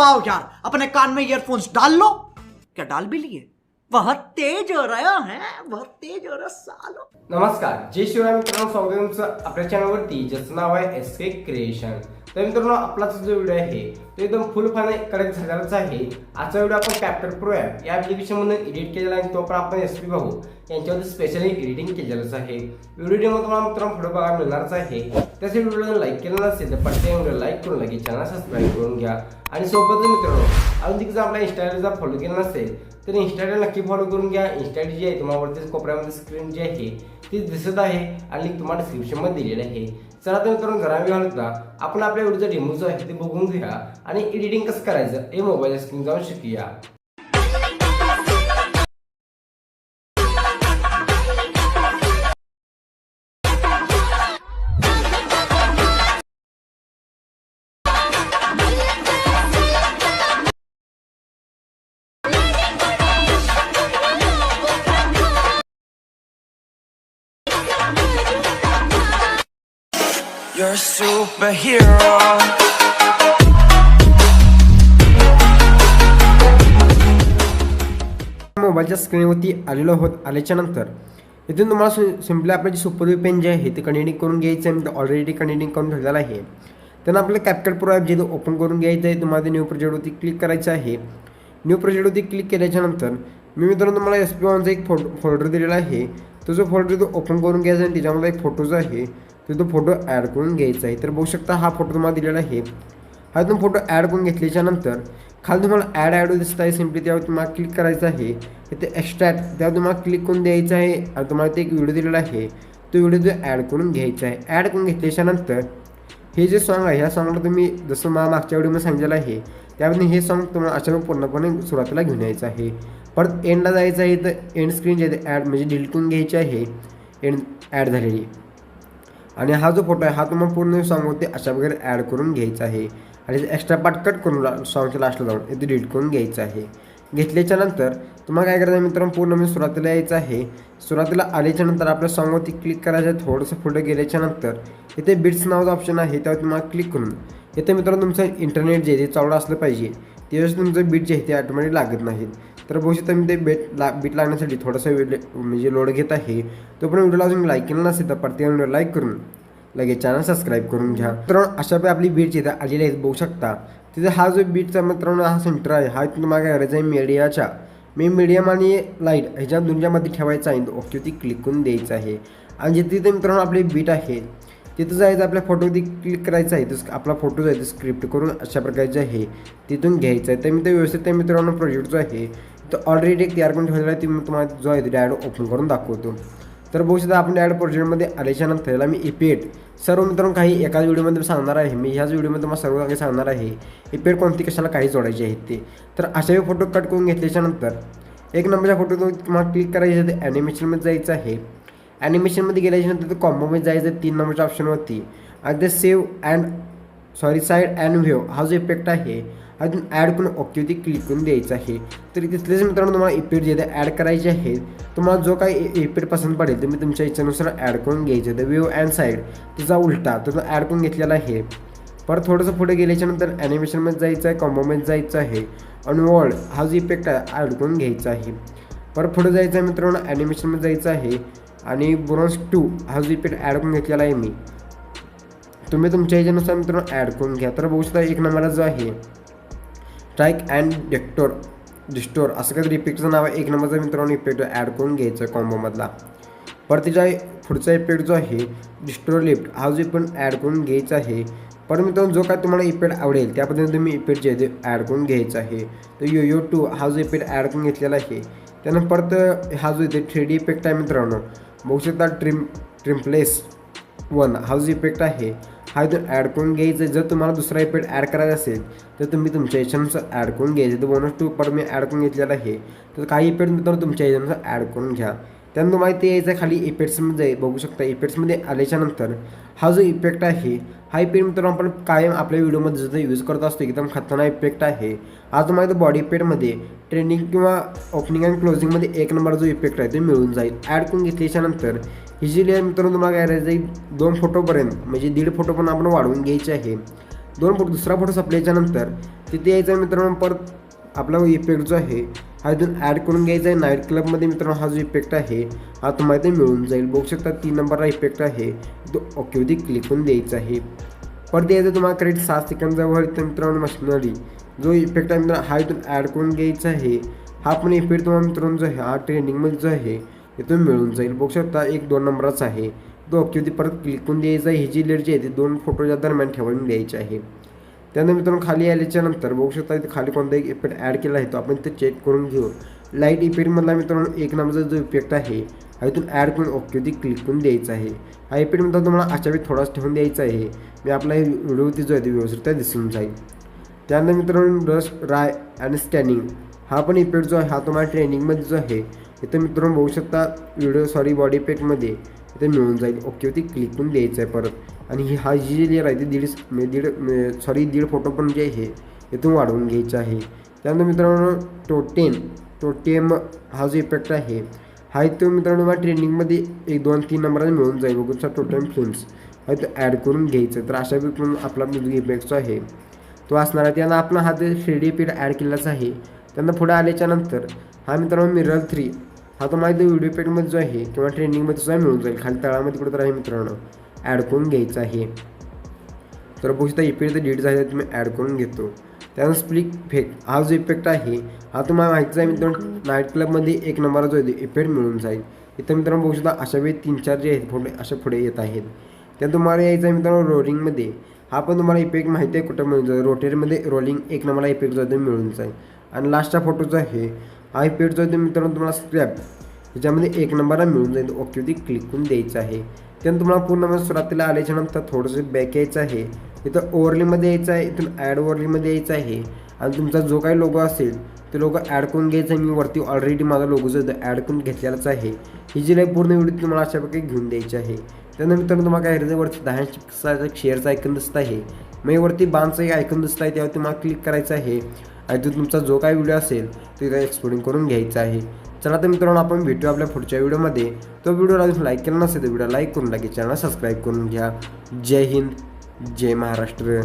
आओ यार अपने कान में ईयरफोन्स डाल लो। क्या डाल भी लिए? बहुत तेज हो रहा है बहुत तेज हो रहा सालो। नमस्कार जय शिवराय मित्रांनो स्वागत आहे तुमचं आपल्या चॅनलवरती ज्याचं नाव आहे एस के क्रिएशन तर मित्रांनो आपला जो व्हिडिओ आहे तो एकदम फुल फाने करेक्ट झालेलाच आहे. आजचा व्हिडिओ आपण कॅप्टर प्रो ॲप या ॲप्लिकेशनमधून एडिट केलेला आहे तो पण आपण एस पी भाऊ यांच्यावरती स्पेशली एडिटिंग केलेलंच आहे. व्हिडिओमध्ये तुम्हाला मित्रांनो फोटो बघायला मिळणारच आहे. त्याचे व्हिडिओला लाईक केलं नसेल तर पटकन व्हिडिओ लाईक करून लगेच चॅनल सबस्क्राईब करून घ्या. आणि सोबतच मित्रांनो अजून देखील जर आपल्या इंस्टाग्रामचा फॉलो केला नसेल तर इंस्टाग्राम नक्की फॉलो करून घ्या. इंस्टा जी आहे तुम्हाला कोपऱ्यामध्ये स्क्रीन जी आहे ती दिसत आहे आणि तुम्हाला डिस्क्रिप्शनमध्ये दिलेली आहे. चला तर करून घरा वेळ घालता आपण आपल्या व्हिडिओचा डेमो जो आहे ते बघून घेऊया आणि एडिटिंग कसं करायचं हे मोबाईल स्क्रीन जाऊन शिकूया. You're a superhero. मोबाईलच्या स्क्रीनवरती आलेलो होत आल्याच्यानंतर इथून तुम्हाला सिम्पली आपलं जे सुपर पेन जे आहे ते कनेक्टिंग करून घ्यायचं आहे मी ऑलरेडी कनेक्टिंग करून ठेवलेलं आहे. त्यांना आपलं कॅपकट प्रो ॲप जे ओपन करून घ्यायचं आहे तुम्हाला ते न्यू प्रोजेक्टवरती क्लिक करायचं आहे. न्यू प्रोजेक्टवरती क्लिक केल्याच्यानंतर मी मित्रांनो तुम्हाला एस पी वनचा एक फोटो फोल्डर दिलेला आहे. तो जो फोल्डर तो ओपन करून घ्यायचा आणि त्याच्यामध्ये एक फोटो जो आहे. तो तो फोटो ॲड करून घ्यायचा आहे. तर बघू शकता हा फोटो तुम्हाला दिलेला आहे. हा तुम्ही फोटो ॲड करून घेतल्याच्यानंतर खाली तुम्हाला ॲड ॲड दिसत आहे. सिम्पली त्यावर तुम्हाला क्लिक करायचं आहे. ते एक्स्ट्रॅक्ट त्यावर तुम्हाला क्लिक करून द्यायचं आहे. आणि तुम्हाला ते एक व्हिडिओ दिलेला आहे. तो व्हिडिओ तो ॲड करून घ्यायचा आहे. ॲड करून घेतल्याच्यानंतर हे जे सॉन्ग आहे ह्या सॉन्गला तुम्ही जसं मला मागच्या व्हिडिओमध्ये सांगितलेलं आहे त्यामध्ये हे सॉन्ग तुम्हाला अचानक पूर्णपणे सुरुवातीला घेऊन यायचं आहे. परत एंडला जायचं आहे तर एंड स्क्रीन जे आहे ॲड म्हणजे डिलीट करून घ्यायची आहे. एंड ॲड झालेली. आणि हा जो फोटो आहे हा तुम्हाला पूर्ण सॉन्गवरती अशा प्रकारे ॲड करून घ्यायचा आहे. आणि एक्स्ट्रा पार्ट कट करून सॉंगच्या सॉन्गच्या लास्टला जाऊन इथे डिलीट करून घ्यायचं आहे. घेतल्याच्या नंतर तुम्हाला काय करायचं आहे मित्रांनो पूर्ण मी सुरुवातीला यायचं आहे. सुरुवातीला आल्याच्यानंतर आपल्या सॉन्गवरती क्लिक करायचं आहे. थोडंसं पुढे गेल्याच्यानंतर इथे बिट्स नावाचं ऑप्शन आहे त्यावर तुम्हाला क्लिक करून. इथे मित्रांनो तुमचं इंटरनेट जे आहे ते चावडं असलं पाहिजे. त्यावेळेस तुमचं बीट जे आहे ते ऑटोमॅटिक लागत नाहीत तर बघू शकता मी ते बेट ला बीट लागण्यासाठी थोडासा वेळ म्हणजे लोड घेत आहे तो पण व्हिडिओला अजून लाईक केला नसेल तर प्रत्येक व्हिडिओ लाईक करून लगेच चॅनल सबस्क्राईब करून घ्या. तर अशा प्रकारे आपली बीट जिथे आलेली आहेत बघू शकता. तिथे हा जो बीटचा मित्रांनो हा सेंटर आहे हा तुम्ही काय गरज आहे मीडियाच्या मी मीडियम आणि लाइट ह्याच्या दोनच्यामध्ये ठेवायचा आहे ओके ती क्लिक करून द्यायचं आहे. आणि जिथे तिथे मित्रांनो आपली बीट आहे तिथं जायचं आपल्या फोटोवरती क्लिक करायचं आहे तर आपला फोटो जायचं आहे तो स्क्रिप्ट करून अशा प्रकारचे आहे तिथून घ्यायचं आहे. तर मी ते व्यवस्थित त्या मित्रांनो प्रोजेक्ट जो आहे तर ऑलरेडी एक तयार करून ठेवलेला आहे ती मी तुम्हाला जो आहे तो डायरेक्ट ओपन करून दाखवतो. तर बघू शकता आपण डायड प्रोजेक्टमध्ये आल्याच्यानंतर याला मी इपेट सर्व मित्रांनो काही एकाच व्हिडिओमध्ये सांगणार आहे. मी ह्याच व्हिडिओमध्ये तुम्हाला सर्व काही सांगणार आहे. इपेट कोणती कशाला काही जोडायची आहेत ते. तर अशाही फोटो कट करून घेतल्याच्या नंतर एक नंबरच्या फोटो तुम्हाला क्लिक करायचे ते ॲनिमेशनमध्ये जायचं आहे. ॲनिमेशनमध्ये गेल्याच्यानंतर ते कॉम्बोमध्ये जायचं तीन नंबरच्या ऑप्शनवरती आणि ते save and sorry side and view हा जो इफेक्ट आहे अजून ॲड करून ओकेवरती क्लिक करून द्यायचं आहे. तर तिथलेच मित्रांनो तुम्हाला इफेक्ट जे ॲड करायचे आहे तुम्हाला जो काही इफेक्ट पसंत पडेल तुम्ही तुमच्या इच्छेनुसार ॲड करून घ्यायचं. तर व्ह्यू अँड साईड तिचा उलटा तो ॲड करून घेतलेला आहे. परत थोडंसं पुढे गेल्याच्यानंतर ॲनिमेशनमध्ये जायचं आहे कॉम्बोमध्ये जायचं आहे. अनवॉल्ड हा जो इफेक्ट आहे ॲड करून घ्यायचा आहे. परत पुढे जायचं आहे मित्रांनो ॲनिमेशनमध्ये जायचं आहे. आणि ब्रॉन्स टू हा जो इफेक्ट ॲड करून घेतलेला आहे मी. तुम्ही तुमच्या ह्याच्यानुसार मित्रांनो ॲड करून घ्या. तर बघू शकता एक नंबरला जो आहे स्ट्राईक अँड डेक्टोर डिस्टोर असं काहीतरी. इफेक्टचं नाव आहे. एक नंबरचा मित्रांनो इफेक्ट ॲड करून घ्यायचा आहे कॉम्बोमधला परत त्याच्या पुढचा इफेक्ट जो आहे डिस्टोर लिफ्ट हा जो पण ॲड करून घ्यायचा आहे. परत मित्रांनो जो काय तुम्हाला इफेक्ट आवडेल त्या पद्धतीने तुम्ही इफेक्ट जे आहे ते ॲड करून घ्यायचा आहे. तर यो यो टू हा जो इफेक्ट ॲड करून घेतलेला आहे त्यानं परत हा जो इथे थ्री डी इफेक्ट आहे मित्रांनो. बघू शकता ट्रिम ट्रिम्प्लेस वन हा जो इफेक्ट आहे हा इथून ॲड करून घ्यायचं जर तुम्हाला दुसरा इफेक्ट ॲड करायचा असेल तर तुम्ही तुमच्या याच्यानुसार ॲड करून घ्यायचं. तर बोनस टू पर मी ॲड करून घेतलेला आहे. तर काही इफेक्ट मित्रांनो तुमच्या याच्यानुसार ॲड करून घ्या. त्यानंतर तुम्हाला ते यायचं खाली इफेक्ट्समध्ये बघू शकता इफेक्ट्समध्ये आल्याच्यानंतर हा जो इफेक्ट आहे हा इफेक्ट मित्रांनो आपण कायम आपल्या व्हिडिओमध्ये जसं यूज करत असतो एकदम खतरनाक इफेक्ट आहे. हा तुम्हाला बॉडी इफेक्टमध्ये ट्रेनिंग किंवा ओपनिंग अँड क्लोजिंगमध्ये एक नंबर जो इफेक्ट आहे ते मिळून जाईल. ॲड करून घेतल्याच्यानंतर इझिली आहे मित्रांनो तुम्हाला काय करायचं आहे दोन फोटोपर्यंत म्हणजे दीड फोटो पण आपण वाढवून घ्यायचे आहे. दोन फोटो दुसरा फोटो संपल्याच्या नंतर तिथे यायचा आहे मित्रांनो परत आपला इफेक्ट जो आहे हा इथून ॲड करून घ्यायचा आहे. नाईट क्लबमध्ये मित्रांनो हा जो इफेक्ट आहे हा तुम्हाला इथे मिळून जाईल. बघू शकता तीन नंबरला इफेक्ट आहे. तो ओकेवरती क्लिक करून द्यायचा आहे. परत यायचं तुम्हाला करेक्ट सात सेकंदावर इथं मित्रांनो मशिनरी. जो इफेक्ट आहे मित्रांनो हा इथून ॲड करून घ्यायचा आहे. हा पण इफेक्ट तुम्हाला मित्रांनो जो आहे हा ट्रेंडिंगमध्ये जो आहे इथून मिळून जाईल. बघू शकता एक दोन नंबरच आहे. तो ती परत क्लिक करून द्यायचा आहे. ही जी लेट जी आहे ती दोन फोटोच्या दरम्यान ठेवून द्यायची आहे. त्यानंतर मित्रांनो खाली आल्याच्यानंतर बघू शकता इथे खाली कोणता एक इफेक्ट ॲड केला आहे तो आपण ते चेक करून घेऊ. लाइट इफेक्टमधला मित्रांनो एक नंबरचा जो इफेक्ट आहे हा इथून ॲड करून ओकेवरती क्लिक करून द्यायचा आहे. हा इफेक्ट मित्रांनो तुम्हाला अशा वेळी थोडाच ठेवून द्यायचा आहे. मी आपला व्हिडिओवरती जो आहे तो व्यवस्थित दिसून जाईल. त्यानंतर मित्रांनो ब्रश राय आणि स्कॅनिंग हा पण इफेक्ट जो आहे हा तुम्हाला ट्रेनिंगमध्ये जो आहे इथं मित्रांनो बघू शकता व्हिडिओ सॉरी बॉडी पेटमध्ये इथे मिळून जाईल. ओकेवरती क्लिक करून द्यायचं आहे परत. आणि ही हा जी जी लेअर आहे ती दीड म्हणजे दीड म्हणजे सॉरी दीड फोटो पण जे आहे इथून वाढवून घ्यायचं आहे. त्यानंतर मित्रांनो टोटेन टोटेम हा जो इफेक्ट आहे हा इथं मित्रांनो मला ट्रेनिंगमध्ये एक दोन तीन नंबराने मिळून जाईल. बघूचा शकता टोटेम फिल्म्स हा तो ॲड करून घ्यायचं तर अशा पण आपला इफेक्ट जो आहे तो असणार आहे. त्यांना आपला हा जे थ्री डी पीड ॲड केलाच आहे. त्यांना पुढे आल्याच्यानंतर हा मित्रांनो मिरर थ्री हा तुम्हाला माहिती व्हिडिओ पेटमध्ये जो आहे किंवा ट्रेनिंगमध्ये सुद्धा मिळून जाईल. खाली तळामध्ये कुठं तर आहे मित्रांनो. ॲड करून घ्यायचा आहे. तर बघू शकता इफेक्ट डिलीट झाले तुम्ही ॲड करून घेतो. त्यानंतर स्प्लिक फेक हा जो इफेक्ट आहे हा तुम्हाला माहितीच आहे मित्रांनो नाईट क्लबमध्ये एक नंबर जो आहे इफेक्ट मिळून जाईल. इथं मित्रांनो बघू शकता अशा वेळी तीन चार जे आहेत पुढे अशा पुढे येत आहेत. त्या तुम्हाला यायचं आहे मित्रांनो रोलिंगमध्ये हा पण तुम्हाला इफेक्ट माहिती आहे कुठं मिळून जाईल. रोटेटमध्ये रोलिंग एक नंबरला इफेक्ट जो आहे मिळून जाईल. आणि लास्टचा फोटो जो आहे आय पेड जो आहे मित्रांनो तुम्हाला स्क्रॅप ह्याच्यामध्ये एक नंबरला मिळून जाईल. ओकेवरती क्लिक करून द्यायचं आहे. त्यानंतर तुम्हाला पूर्ण सुरुवातीला आल्याच्यानंतर थोडंसं बॅक यायचं आहे. इथं ओवरलीमध्ये यायचं आहे. इथून ॲड ओवरलीमध्ये यायचं आहे. आणि तुमचा जो काही लोगो असेल तो लोगो ॲड करून घ्यायचा आहे. मी वरती ऑलरेडी माझा लोगो जो ॲड करून घेतलेलाच आहे. ही जी लाईक पूर्ण व्हिडिओ तुम्हाला अशा प्रकारे घेऊन द्यायची आहे. त्यानंतर तुम्हाला काय करायचं वरती दहा शिक्साचा एक दिसत आहे. मग वरती बाणचं एक ऐकन दिसत आहे. त्यावर तुम्हाला क्लिक करायचं आहे. आणि तो तुमचा जो काही व्हिडिओ असेल तो इथं एक्सपोर्टिंग करून घ्यायचा आहे. चला तर मित्रांनो आपण भेटू आपल्या पुढच्या व्हिडिओमध्ये तो व्हिडिओ अजून लाईक केला नसेल तर व्हिडिओ लाईक करून लागेल चॅनल सबस्क्राईब करून घ्या. जय हिंद जय महाराष्ट्र.